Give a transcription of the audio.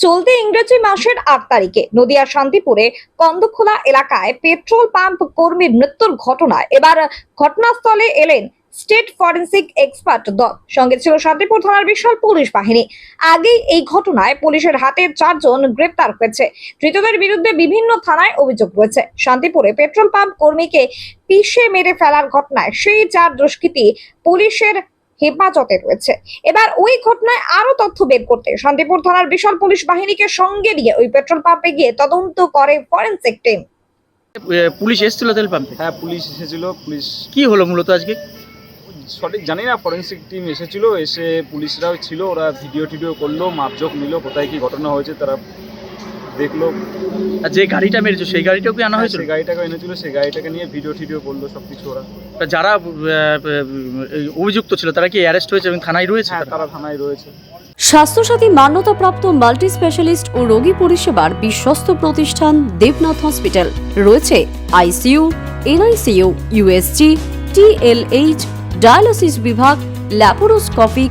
চলতি ইংরেজি মাসের আট তারিখে নদিয়ার শান্তিপুরে কন্দখোলা এলাকায় পেট্রোল পাম্প কর্মীর মৃত্যুর ঘটনায় এবার ঘটনাস্থলে এলেন স্টেট ফরেন্সিক এক্সপার্ট দল। সঙ্গে ছিল শান্তিপুর থানার বিশাল পুলিশ বাহিনী। আগেই এই ঘটনায় পুলিশের হাতে চারজন গ্রেপ্তার হয়েছে। ধৃতদের বিরুদ্ধে বিভিন্ন থানায় অভিযোগ রয়েছে। শান্তিপুরে পেট্রোল পাম্প কর্মীকে পিষে মেরে ফেলার ঘটনায় সেই চার দুষ্কৃতী পুলিশের হেফাজতে রয়েছে। এবার ওই ঘটনায় আরও তথ্য বের করতে শান্তিপুর থানার বিশাল পুলিশ বাহিনীকে সঙ্গে নিয়ে ওই পেট্রোল পাম্পে গিয়ে তদন্ত করে ফরেন্সিক টিম। পুলিশ এসেছিল তেল পাম্পে? হ্যাঁ পুলিশ এসেছিল পুলিশ কি হলো মূলত আজকে? সঠিক জানি না ফরেন্সিক টিম এসেছিল এসে পুলিশরাও ছিল ওরা ভিডিও টিডিও করল মাপজোক নিল কোথায় কি ঘটনা হয়েছে তারা দেখল। আর যে গাড়িটা মেরেছো সেই গাড়িটাও কি আনা হ্যাঁ, হয়েছিল? সেই গাড়িটাকে এনেছিল সেই গাড়িটাকে নিয়ে ভিডিও টিডিও করল সব কিছু ওরা। তা যারা অভিযুক্ত ছিল তারা কি অ্যারেস্ট হয়েছে এবং থানায় রয়েছে হ্যাঁ তারা? তারা থানায় রয়েছে। স্বাস্থ্যসাথী মান্যতাপ্রাপ্ত মাল্টি স্পেশালিস্ট ও রোগী পরিষেবার বিশ্বস্ত প্রতিষ্ঠান দেবনাথ হসপিটাল। রয়েছে ICU NICU USG TLH dialysis বিভাগ ল্যাপারোস্কোপিক